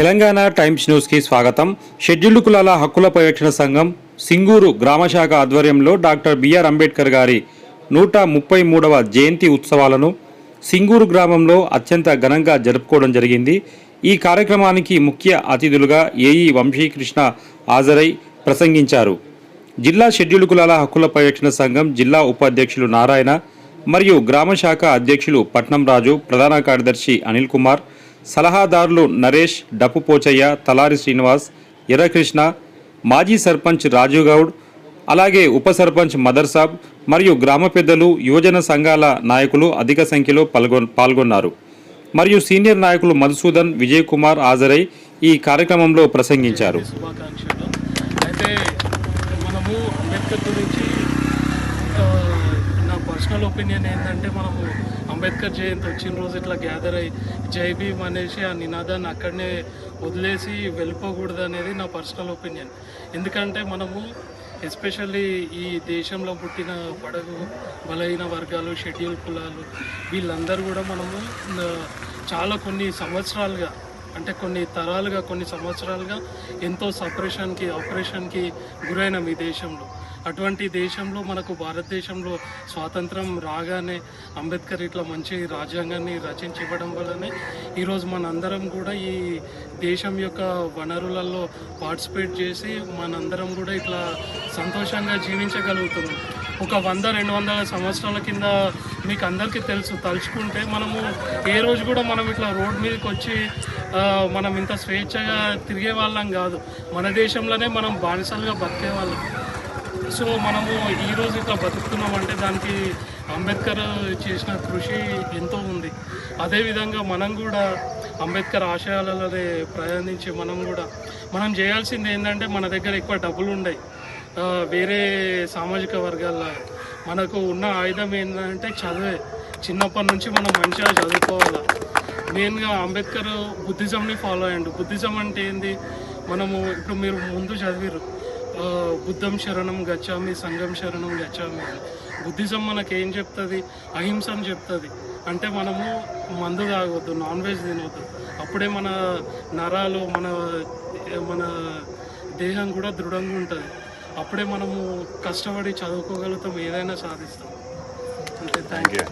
Telangana times న్యూస్కి స్వాగతం. Scheduled కులాల హక్కుల పరిరక్షణ సంఘం సింగూరు గ్రామశాఖ ఆధ్వర్యంలో డాక్టర్ బిఆర్ అంబేద్కర్ గారి నూట ముప్పై మూడవ జయంతి ఉత్సవాలను సింగూరు గ్రామంలో అత్యంత ఘనంగా జరుపుకోవడం జరిగింది. ఈ కార్యక్రమానికి ముఖ్య అతిథులుగా ఏఈ వంశీకృష్ణ హాజరై ప్రసంగించారు. జిల్లా షెడ్యూల్డ్ కులాల హక్కుల పరిరక్షణ సంఘం జిల్లా ఉపాధ్యక్షులు నారాయణ మరియు గ్రామ శాఖ అధ్యక్షులు పట్నం రాజు ప్రధాన కార్యదర్శి అనిల్ కుమార్ సలహాదారులు నరేష్ డప్పు పోచయ్య తలారి శ్రీనివాస్ ఎర్రకృష్ణ మాజీ సర్పంచ్ రాజీవ్ గౌడ్ అలాగే ఉప సర్పంచ్ మదర్ సాబ్ మరియు గ్రామ పెద్దలు యువజన సంఘాల నాయకులు అధిక సంఖ్యలో పాల్గొ పాల్గొన్నారు. మరియు సీనియర్ నాయకులు మధుసూదన్ విజయ్ కుమార్ హాజరై ఈ కార్యక్రమంలో ప్రసంగించారు. అయితే మనము అంబేద్కర్ గురించి పర్సనల్ ఒపీనియన్ ఏంటంటే మనము అంబేద్కర్ జయంతి వచ్చిన రోజు ఇట్లా గ్యాదర్ అయ్యి జై భీమ్ అనేసి ఆ నినాదాన్ని అక్కడనే వదిలేసి వెళ్ళిపోకూడదు అనేది నా పర్సనల్ ఒపీనియన్ ఎందుకంటే మనము ఎస్పెషల్లీ ఈ దేశంలో పుట్టిన బడుగు బలహీన వర్గాలు షెడ్యూల్ కులాలు వీళ్ళందరూ కూడా మనము చాలా కొన్ని సంవత్సరాలుగా అంటే కొన్ని తరాలుగా కొన్ని సంవత్సరాలుగా ఎంతో సపరేషన్కి ఆపరేషన్కి గురైన ఈ దేశంలో. అటువంటి దేశంలో మనకు భారతదేశంలో స్వాతంత్రం రాగానే అంబేద్కర్ ఇట్లా మంచి రాజ్యాంగాన్ని రచించి ఇవ్వడం వల్లనే ఈరోజు మనందరం కూడా ఈ దేశం యొక్క వనరులలో పార్టిసిపేట్ చేసి మనందరం కూడా ఇట్లా సంతోషంగా జీవించగలుగుతున్నాం. ఒక వంద రెండు వందల సంవత్సరాల కింద మీకు అందరికీ తెలుసు తలుచుకుంటే మనము ఏ రోజు కూడా మనం ఇట్లా రోడ్ మీదకి వచ్చి మనం ఇంత స్వేచ్ఛగా తిరిగే వాళ్ళం కాదు. మన దేశంలోనే మనం బానిసలుగా బతికే వాళ్ళం. సో మనము ఈరోజు ఇట్లా బతుకుతున్నాం అంటే దానికి అంబేద్కర్ చేసిన కృషి ఎంతో ఉంది. అదేవిధంగా మనం కూడా అంబేద్కర్ ఆశయాలలోనే ప్రయాణించి మనం కూడా మనం చేయాల్సింది ఏంటంటే మన దగ్గర ఎక్కువ డబ్బులు ఉండయి. వేరే సామాజిక వర్గాల మనకు ఉన్న ఆయుధం ఏంటంటే చదివే. చిన్నప్పటి నుంచి మనం మంచిగా చదువుకోవాలి. మెయిన్గా అంబేద్కర్ బుద్ధిజంని ఫాలో అయ్యండు. బుద్ధిజం అంటే ఏంది? మనము ఇప్పుడు మీరు ముందు చదివారు బుద్ధం శరణం గచ్చామి సంఘం శరణం గచ్చామి అని. బుద్ధిజం మనకి ఏం చెప్తుంది? అహింస అని చెప్తుంది. అంటే మనము మందు తాగొద్దు నాన్ వెజ్ తినవద్దు అప్పుడే మన నరాలు మన మన దేహం కూడా దృఢంగా ఉంటుంది. అప్పుడే మనము కష్టపడి చదువుకోగలుగుతాం ఏదైనా సాధిస్తాం. అంతే థ్యాంక్ యూ